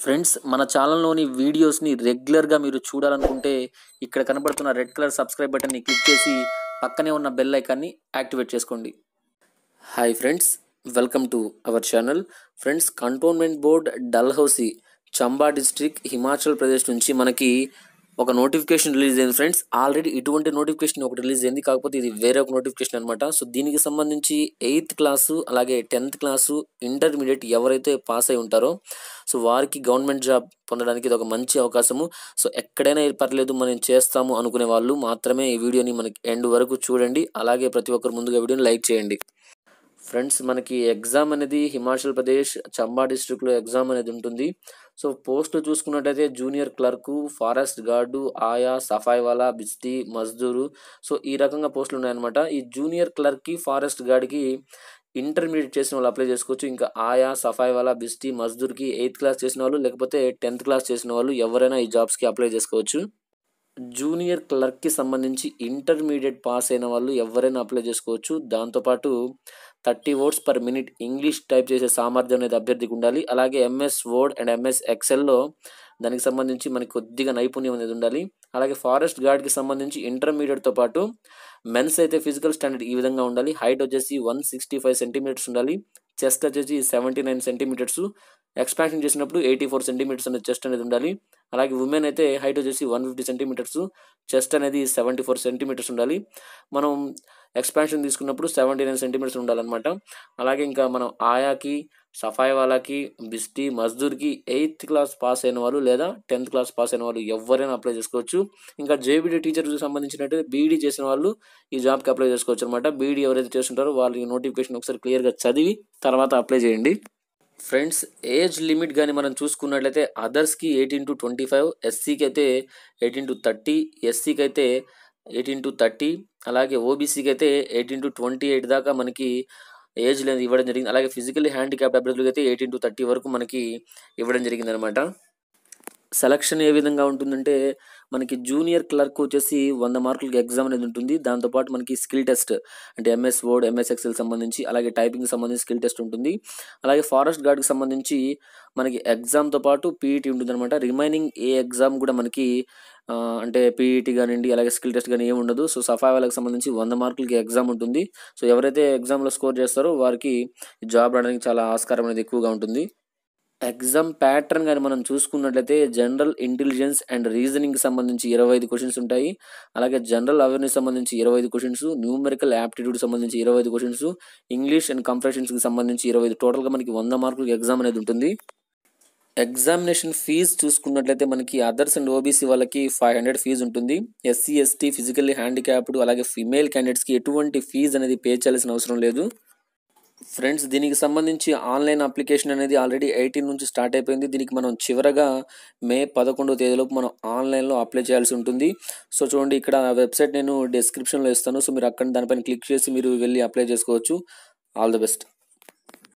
Friends మన ఛానల్లోని వీడియోస్ని రెగ్యులర్గా మీరు చూడాలనుకుంటే ఇక్కడ కనబడుతున్న రెడ్ కలర్ సబ్స్క్రైబ్ బటన్ని క్లిక్ చేసి పక్కనే ఉన్న బెల్ ఐకాన్ని యాక్టివేట్ చేసుకోండి. Hi friends welcome to our channel. Friends cantonment board Dalhousie Chamba district Himachal Pradesh నుంచి మనకి ఒక నోటిఫికేషన్ రిలీజ్ అయింది ఫ్రెండ్స్ ఆల్రెడీ ఇటువంటి నోటిఫికేషన్ ఒకటి రిలీజ్ అయింది. కాకపోతే ఇది వేరే ఒక నోటిఫికేషన్ అనమాట సో దీనికి సంబంధించి ఎయిత్ క్లాసు అలాగే టెన్త్ క్లాసు ఇంటర్మీడియట్ ఎవరైతే పాస్ అయి ఉంటారో సో వారికి గవర్నమెంట్ జాబ్ పొందడానికి ఇది ఒక మంచి అవకాశము. సో ఎక్కడైనా పర్లేదు మనం చేస్తాము అనుకునే వాళ్ళు మాత్రమే ఈ వీడియోని మనకి ఎండ్ వరకు చూడండి. అలాగే ప్రతి ఒక్కరు ముందుగా వీడియోని లైక్ చేయండి. ఫ్రెండ్స్ మనకి ఎగ్జామ్ అనేది హిమాచల్ ప్రదేశ్ చంబా డిస్ట్రిక్ట్లో ఎగ్జామ్ అనేది ఉంటుంది. సో పోస్టులు చూసుకున్నట్టయితే జూనియర్ క్లర్కు ఫారెస్ట్ గార్డు ఆయా సఫాయి వాలా మజ్దూరు. సో ఈ రకంగా పోస్టులు ఉన్నాయన్నమాట. ఈ జూనియర్ క్లర్క్కి ఫారెస్ట్ గార్డ్కి ఇంటర్మీడియట్ చేసిన వాళ్ళు అప్లై చేసుకోవచ్చు. ఇంకా ఆయా సఫాయి వాలా మజ్దూర్కి ఎయిత్ క్లాస్ చేసిన వాళ్ళు లేకపోతే టెన్త్ క్లాస్ చేసిన వాళ్ళు ఎవరైనా ఈ జాబ్స్కి అప్లై చేసుకోవచ్చు. జూనియర్ క్లర్క్కి సంబంధించి ఇంటర్మీడియట్ పాస్ అయిన వాళ్ళు ఎవరైనా అప్లై చేసుకోవచ్చు. దాంతోపాటు thirty words per minute English type చేసే సామర్థ్యం అనేది అభ్యర్థికి ఉండాలి. అలాగే ఎంఎస్ వర్డ్ అండ్ ఎంఎస్ ఎక్సెల్లో దానికి సంబంధించి మనకి కొద్దిగా నైపుణ్యం అనేది ఉండాలి. అలాగే ఫారెస్ట్ గార్డ్కి సంబంధించి ఇంటర్మీడియట్తో పాటు మెన్స్ అయితే ఫిజికల్ స్టాండర్డ్ ఈ విధంగా ఉండాలి. హైట్ వచ్చేసి వన్ సిక్స్టీ ఫైవ్ సెంటీమీటర్స్ ఉండాలి. చెస్ట్ వచ్చేసి సెవెంటీ నైన్ సెంటీమీటర్స్. ఎక్స్పాన్షన్ చేసినప్పుడు ఎయిటీ ఫోర్ సెంటీమీటర్స్ అనేది చెస్ట్ అనేది ఉండాలి. అలాగే ఉమెన్ అయితే హైట్ వచ్చేసి వన్ ఫిఫ్టీ సెంటీమీటర్స్. చెస్ట్ అనేది సెవెంటీ ఫోర్ సెంటీమీటర్స్ ఉండాలి. మనం ఎక్స్పాన్షన్ తీసుకున్నప్పుడు సెవెంటీ నైన్ సెంటీమీటర్స్ ఉండాలన్నమాట. అలాగే ఇంకా మనం ఆయాకి సఫాయి వాళ్ళకి బిస్టీ మజ్దూర్కి ఎయిత్ క్లాస్ పాస్ అయిన వాళ్ళు లేదా టెన్త్ క్లాస్ పాస్ అయిన వాళ్ళు ఎవరైనా అప్లై చేసుకోవచ్చు. ఇంకా జేబీడీ టీచర్కి సంబంధించినట్టు బీఈడీ చేసిన వాళ్ళు ఈ జాబ్కి అప్లై చేసుకోవచ్చు అనమాట బీఈడీ ఎవరైతే చేస్తుంటారో వాళ్ళకి నోటిఫికేషన్ ఒకసారి క్లియర్గా చదివి తర్వాత అప్లై చేయండి. ఫ్రెండ్స్ ఏజ్ లిమిట్ కానీ మనం చూసుకున్నట్లయితే అదర్స్కి ఎయిటీన్ టు ట్వంటీ ఫైవ్ ఎస్సీకి అయితే ఎయిటీన్ టు థర్టీ ఎస్సీకి అయితే ఎయిటీన్ టు థర్టీ అలాగే ఓబీసీకి అయితే ఎయిటీన్ టు ట్వంటీ ఎయిట్ దాకా మనకి ఏజ్ అనేది ఇవ్వడం జరిగింది. అలాగే ఫిజికల్లీ హ్యాండిక్యాప్ అభ్యర్థులకి అయితే ఎయిటీన్ టు థర్టీ వరకు మనకి ఇవ్వడం జరిగింది అనమాట సెలక్షన్ ఏ విధంగా ఉంటుందంటే మనకి జూనియర్ క్లర్క్ వచ్చేసి వంద మార్కులకి ఎగ్జామ్ అనేది ఉంటుంది. దాంతోపాటు మనకి స్కిల్ టెస్ట్ అంటే ఎంఎస్ వర్డ్ ఎంఎస్ ఎక్సెల్ సంబంధించి అలాగే టైపింగ్ సంబంధించి స్కిల్ టెస్ట్ ఉంటుంది. అలాగే ఫారెస్ట్ గార్డ్కి సంబంధించి మనకి ఎగ్జామ్తో పాటు పీఈటీ ఉంటుంది అనమాట రిమైనింగ్ ఏ ఎగ్జామ్ కూడా మనకి అంటే పీఈటీ కానివ్వండి అలాగే స్కిల్ టెస్ట్ కానీ ఏమి ఉండదు. సో సఫా వాళ్ళకి సంబంధించి వంద మార్కులకి ఎగ్జామ్ ఉంటుంది. సో ఎవరైతే ఎగ్జామ్లో స్కోర్ చేస్తారో వారికి జాబ్ రావడానికి చాలా ఆస్కారం అనేది ఎక్కువగా ఉంటుంది. ఎగ్జామ్ ప్యాటర్న్ కానీ మనం చూసుకున్నట్లయితే జనరల్ ఇంటెలిజెన్స్ అండ్ రీజనింగ్కి సంబంధించి ఇరవై ఐదు క్వశ్చన్స్ ఉంటాయి. అలాగే జనరల్ అవేర్నెస్ సంబంధించి ఇరవై ఐదు క్వశ్చన్స్ న్యూమెరికల్ యాప్టిట్యూడ్ సంబంధించి ఇరవై ఐదు క్వశ్చన్స్ ఇంగ్లీష్ అండ్ కంప్రెషన్స్కి సంబంధించి ఇరవై ఐదు. టోటల్గా మనకి వంద మార్కులకి ఎగ్జామ్ అనేది ఉంటుంది. ఎగ్జామినేషన్ ఫీజు చూసుకున్నట్లయితే మనకి అదర్స్ అండ్ ఓబీసీ వాళ్ళకి ఫైవ్ హండ్రెడ్ ఫీజు ఉంటుంది. ఎస్సీ ఎస్టీ ఫిజికల్లీ హ్యాండిక్యాప్డ్ అలాగే ఫిమేల్ క్యాండిడేట్స్కి ఎటువంటి ఫీజు అనేది పే చేయాల్సిన అవసరం లేదు. ఫ్రెండ్స్ దీనికి సంబంధించి ఆన్లైన్ అప్లికేషన్ అనేది ఆల్రెడీ ఎయిటీన్ నుంచి స్టార్ట్ అయిపోయింది. దీనికి మనం చివరగా మే పదకొండో తేదీలోపు మనం ఆన్లైన్లో అప్లై చేయాల్సి ఉంటుంది. సో చూడండి ఇక్కడ వెబ్సైట్ నేను డిస్క్రిప్షన్లో ఇస్తాను. సో మీరు అక్కడ దానిపైన క్లిక్ చేసి మీరు వెళ్ళి అప్లై చేసుకోవచ్చు. All the best.